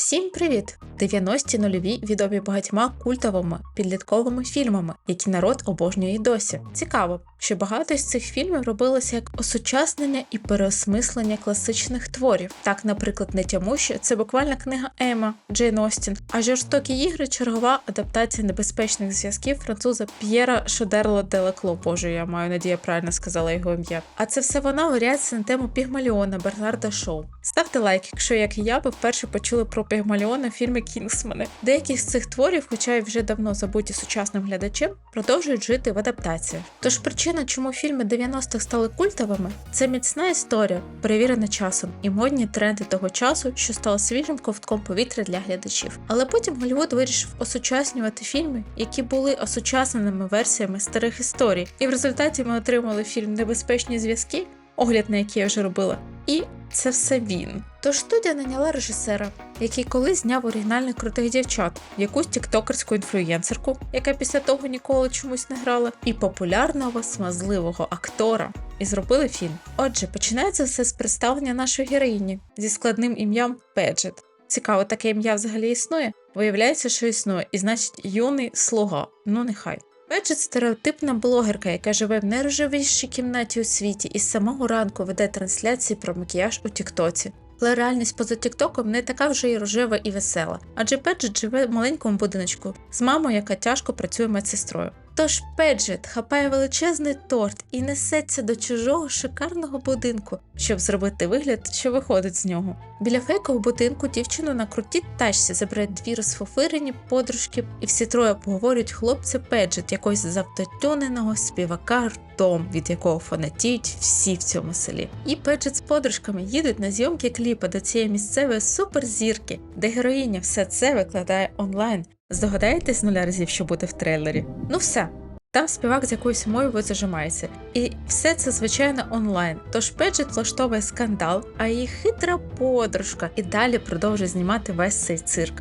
Всім привіт! 90-ті нульові відомі багатьма культовими підлітковими фільмами, які народ обожнює досі. Цікаво, що багато з цих фільмів робилося як осучаснення і переосмислення класичних творів. Так, наприклад, не тямущі це буквально книга Ема Джейн Остін, а жорстокі ігри чергова адаптація небезпечних зв'язків француза П'єра Шодерло де Лекло. Боже, я маю надію, я правильно сказала його ім'я. А це все вона варіація на тему Пігмаліона Бернарда Шоу. Ставте лайк, якщо як і я, ви вперше почули про Пігмаліона фільмі Кінгсмени. Деякі з цих творів, хоча й вже давно забуті сучасним глядачем, продовжують жити в адаптаціях. Тож причина, чому фільми 90-х стали культовими, це міцна історія, перевірена часом, і модні тренди того часу, що стало свіжим ковтком повітря для глядачів. Але потім Голлівуд вирішив осучаснювати фільми, які були осучасненими версіями старих історій. І в результаті ми отримали фільм Небезпечні зв'язки, огляд на який я вже робила, і це все він. Тож студія наняла режисера, який колись зняв оригінальних крутих дівчат, якусь тіктокерську інфлюєнсерку, яка після того ніколи чомусь не грала, і популярного смазливого актора. І зробили фільм. Отже, починається все з представлення нашої героїні зі складним ім'ям Педжет. Цікаво, таке ім'я взагалі існує. Виявляється, що існує, і значить юний слуга. Ну нехай. Педжет стереотипна блогерка, яка живе в найрожевішій кімнаті у світі і з самого ранку веде трансляції про макіяж у Тіктоці. Але реальність поза Тіктоком не така вже й рожева і весела, адже Педжет живе в маленькому будиночку з мамою, яка тяжко працює медсестрою. Тож Педжет хапає величезний торт і несеться до чужого шикарного будинку, щоб зробити вигляд, що виходить з нього. Біля фейкового будинку дівчину на крутій тачці забирають дві розфофирені подружки, і всі троє поговорюють хлопця Педжет, якогось завтотюненого співака ртом, від якого фанатіють всі в цьому селі. І Педжет з подружками їдуть на зйомки кліпа до цієї місцевої суперзірки, де героїня все це викладає онлайн. Здогадаєтесь нуля разів, що буде в трейлері? Ну все. Там співак з якоюсь мовою зажимається. І все це, звичайно, онлайн. Тож Педжет влаштовує скандал, а її хитра подружка і далі продовжує знімати весь цей цирк.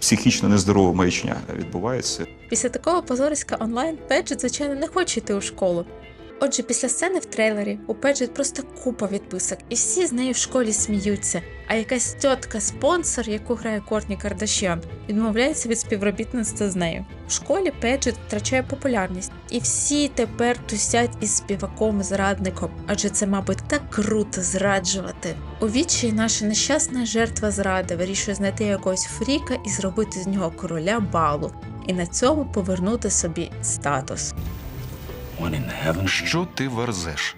психічно нездорова маячня відбувається. Після такого позориська онлайн Педжет, звичайно, не хоче йти у школу. Отже, після сцени в трейлері у Педжет просто купа відписок, і всі з нею в школі сміються. А якась тітка спонсор, яку грає Кортні Кардашян, відмовляється від співробітництва з нею. В школі Педжет втрачає популярність, і всі тепер тусять із співаком-зрадником, адже це, мабуть, так круто зраджувати. У відчаї наша нещасна жертва зради вирішує знайти якогось фріка і зробити з нього короля балу, і на цьому повернути собі статус. Що ти верзеш?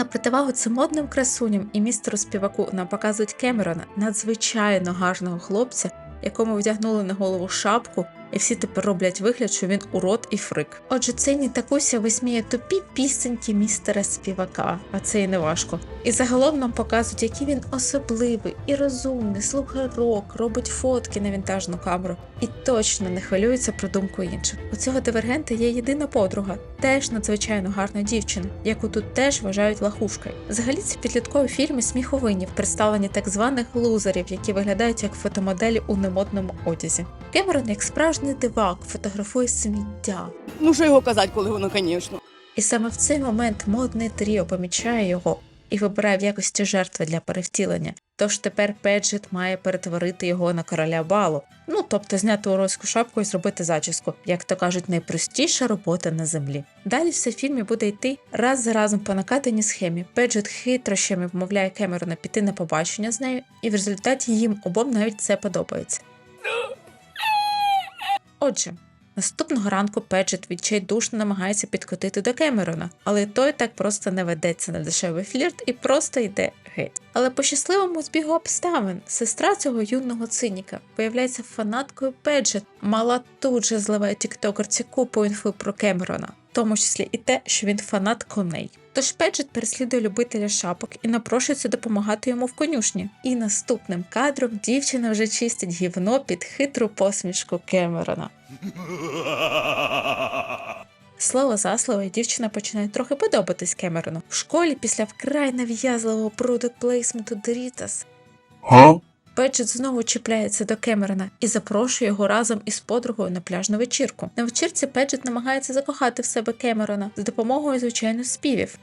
На противагу цим модним красуням і містеру співаку нам показують Кемерона, надзвичайно гарного хлопця, якому вдягнули на голову шапку, і всі тепер роблять вигляд, що він урод і фрик. Отже, цей Нітакуся висміє тупі пісеньки містера співака, а це і не важко. І загалом нам показують, який він особливий і розумний, слухає рок, робить фотки на вінтажну камеру і точно не хвилюється про думку інших. У цього дивергента є єдина подруга, теж надзвичайно гарна дівчина, яку тут теж вважають лахушкою. Взагалі ці підліткові фільми сміховинні в представленні так званих лузерів, які виглядають як фотомоделі у немодному одязі. Кемерон, як справжній дивак, фотографує сміття. Ну, що його казати, коли воно, звісно. І саме в цей момент модний тріо помічає його і вибирає в якості жертви для перевтілення. Тож тепер Педжет має перетворити його на короля балу. Ну тобто зняти уродську шапку і зробити зачіску, як то кажуть, найпростіша робота на землі. Далі все в фільмі буде йти раз за разом по накатаній схемі. Педжет хитрощами вмовляє Кемерона піти на побачення з нею, і в результаті їм обом навіть це подобається. Отже, наступного ранку Педжет відчайдушно намагається підкотити до Кемерона, але той так просто не ведеться на дешевий флірт і просто йде геть. Але по щасливому збігу обставин сестра цього юного циніка виявляється фанаткою Педжет, мала тут же зливає тіктокерці купу інфи про Кемерона, в тому числі і те, що він фанат коней. Тож Педжет переслідує любителя шапок і напрошується допомагати йому в конюшні. І наступним кадром дівчина вже чистить гівно під хитру посмішку Кемерона. Слово за слово, дівчина починає трохи подобатись Кемерону. В школі після вкрай нав'язливого продукт плейсменту Doritos Huh? Педжет знову чіпляється до Кемерона і запрошує його разом із подругою на пляжну вечірку. На вечірці Педжет намагається закохати в себе Кемерона за допомогою звичайно співів.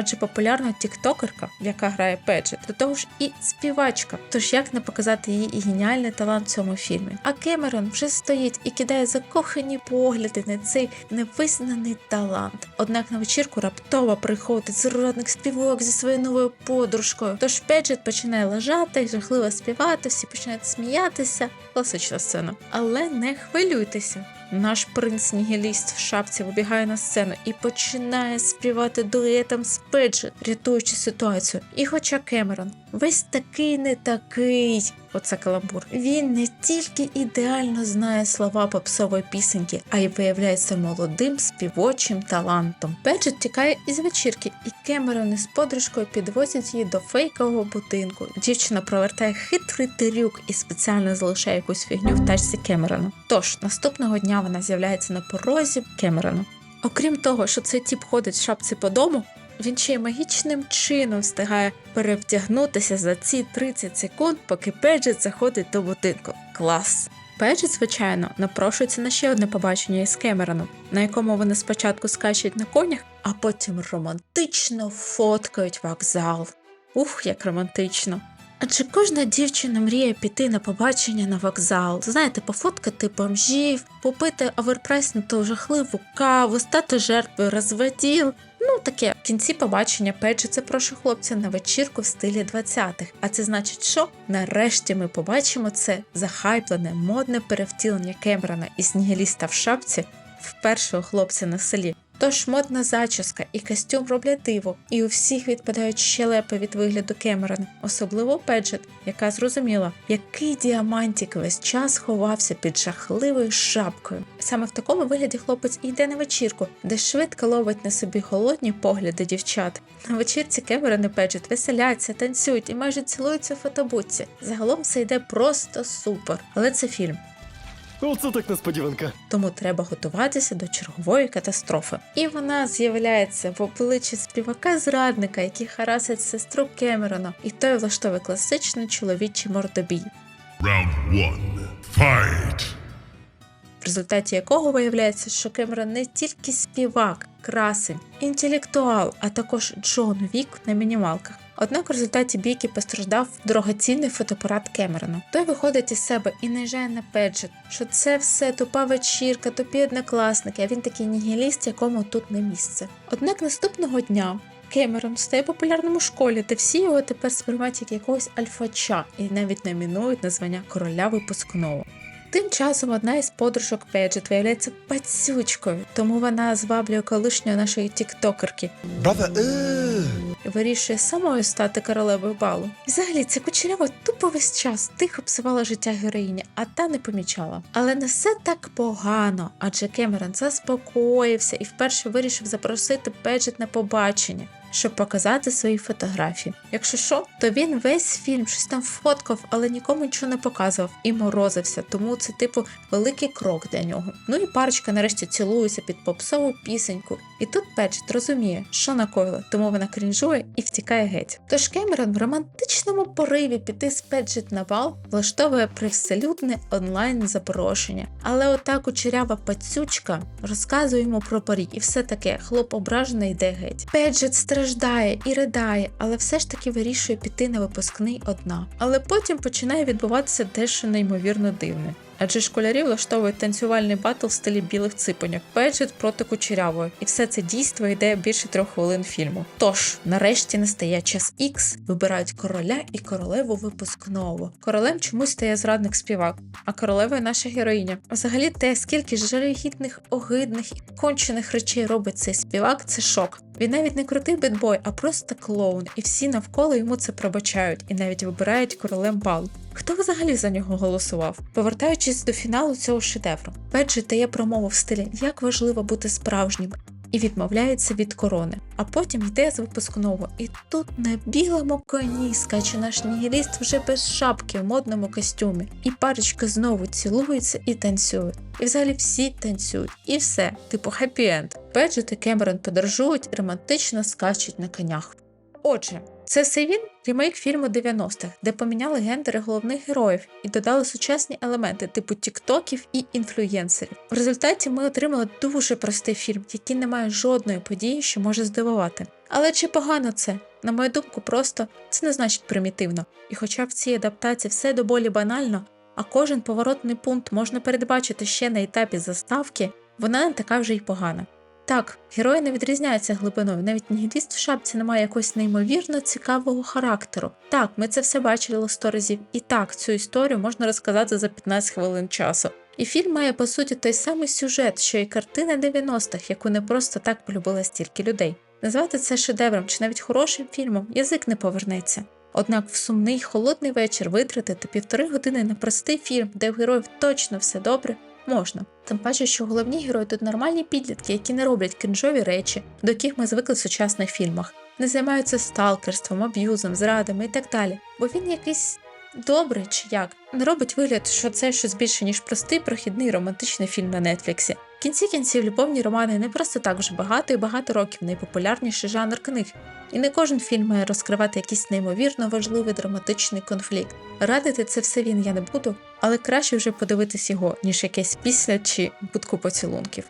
Адже популярна тіктокерка, яка грає Педжет, до того ж і співачка. Тож як не показати її і геніальний талант в цьому фільмі? А Кемерон вже стоїть і кидає закохані погляди на цей невизнаний талант. Однак на вечірку раптово приходить зрадник співок зі своєю новою подружкою. Тож Педжет починає лежати жахливо співати, всі починають сміятися. Класична сцена. Але не хвилюйтеся. Наш принц Нігіліст в шапці вибігає на сцену і починає співати дуетом з Педжет, рятуючи ситуацію. І хоча Кемерон весь такий не такий, оце каламбур, він не тільки ідеально знає слова попсової пісеньки, а й виявляється молодим співочим талантом. Педжет тікає із вечірки, і Кемерон із подружкою підвозять її до фейкового будинку. Дівчина провертає хитрий трюк і спеціально залишає якусь фігню в тачці Кемерона. Тож наступного дня вона з'являється на порозі Кемерона. Окрім того, що цей тіп ходить в шапці по дому, він ще й магічним чином встигає перевдягнутися за ці 30 секунд, поки Педжет заходить до будинку. Клас! Педжет, звичайно, напрошується на ще одне побачення із Кемероном, на якому вони спочатку скачуть на конях, а потім романтично фоткають вокзал. Ух, як романтично! Адже кожна дівчина мріє піти на побачення на вокзал, знаєте, пофоткати бомжів, попити оверпреснуту жахливу каву, стати жертвою розводіл. Ну таке в кінці побачення Педжі прошу хлопця на вечірку в стилі 20-х. А це значить, що нарешті ми побачимо це захайплене, модне перевтілення Кемерона із снігеліста в шапці в першого хлопця на селі. Тож модна зачіска і костюм роблять диво, і у всіх відпадають щелепи від вигляду Кемерона, особливо Педжет, яка зрозуміла, який діамантик весь час ховався під жахливою шапкою. Саме в такому вигляді хлопець йде на вечірку, де швидко ловить на собі голодні погляди дівчат. На вечірці Кемерон і Педжет веселяться, танцюють і майже цілуються в фотобутці. Загалом все йде просто супер. Але це фільм. Оце так несподіванка. тому треба готуватися до чергової катастрофи. І вона з'являється в обличчі співака зрадника, який харасить сестру Кемерона, і той влаштовує класичний чоловічий мордобій, Round one. Fight. в результаті якого виявляється, що Кемерон не тільки співак, красень, інтелектуал, а також Джон Вік на мінімалках. Однак у результаті бійки постраждав дорогоцінний фотоапарат Кемерона. Той виходить із себе і наїжджає на Педжет, що це все тупа вечірка, тупі однокласники, а він такий нігіліст, якому тут не місце. Однак наступного дня Кемерон стає популярним у школі, де всі його тепер сприймають як якогось альфача і навіть номінують на звання короля випускного. Тим часом одна із подружок Педжет виявляється пацючкою, тому вона зваблює колишньої нашої тіктокерки Brother. Вирішує самою стати королевою балу. Взагалі ця кучерява тупо весь час тихо псувала життя героїні, а та не помічала. Але не все так погано, адже Кемерон заспокоївся і вперше вирішив запросити Педжет на побачення. Щоб показати свої фотографії. Якщо що, то він весь фільм щось там фоткав, але нікому нічого не показував і морозився, тому це типу великий крок для нього. Ну і парочка нарешті цілується під попсову пісеньку. І тут Педжет розуміє, що накоїла, тому вона крінжує і втікає геть. Тож Кемерон в романтичному пориві піти з Педжет на бал влаштовує привселюдне онлайн запрошення. Але ота кучерява пацючка розказує йому про парі, і все таке хлоп ображений йде геть. Педжет страждає і ридає, але все ж таки вирішує піти на випускний одна. Але потім починає відбуватися дещо неймовірно дивне. Адже школярі влаштовують танцювальний батл в стилі білих ципоньок, Педжет проти кучерявої, і все це дійство йде більше трьох хвилин фільму. Тож, нарешті настає час Ікс, вибирають короля і королеву випускного. Королем чомусь стає зрадник співак, а королевою наша героїня. Взагалі, те, скільки жалюгідних, огидних і кончених речей робить цей співак, це шок. Він навіть не крутий бедбой, а просто клоун, і всі навколо йому це пробачають і навіть вибирають королем балу. Хто взагалі за нього голосував? Повертаючись до фіналу цього шедевру, Педжі дає промову в стилі як важливо бути справжнім. І відмовляється від корони, а потім йде з випускного. І тут на білому коні скаче наш нігіліст вже без шапки в модному костюмі. І парочка знову цілується і танцює. І взагалі всі танцюють. І все, типу хеппі-енд. Педжет і Кемерон подорожують, романтично скачуть на конях. Отже, це все він ремейк фільму 90-х, де поміняли гендери головних героїв і додали сучасні елементи типу тіктоків і інфлюєнсерів. В результаті ми отримали дуже простий фільм, який не має жодної події, що може здивувати. Але чи погано це? На мою думку, просто це не значить примітивно. І хоча в цій адаптації все до болі банально, а кожен поворотний пункт можна передбачити ще на етапі заставки, вона не така вже й погана. Так, герої не відрізняються глибиною, навіть нігіліст в шапці не має якогось неймовірно цікавого характеру. Так, ми це все бачили сто разів, і так, цю історію можна розказати за 15 хвилин часу. І фільм має по суті той самий сюжет, що і картина 90-х, яку не просто так полюбила стільки людей. Назвати це шедевром чи навіть хорошим фільмом язик не повернеться. Однак в сумний холодний вечір витратити півтори години на простий фільм, де в героїв точно все добре, можна. Тим паче, що головні герої тут нормальні підлітки, які не роблять крінжові речі, до яких ми звикли в сучасних фільмах, не займаються сталкерством, аб'юзом, зрадами і так далі. Бо він якийсь добрий чи як. Не робить вигляд, що це щось більше, ніж простий прохідний романтичний фільм на Нетфліксі. В кінці кінців любовні романи не просто так вже багато і багато років найпопулярніший жанр книг. І не кожен фільм має розкривати якийсь неймовірно важливий драматичний конфлікт. Радити це все він я не буду, але краще вже подивитись його, ніж якесь після чи будку поцілунків.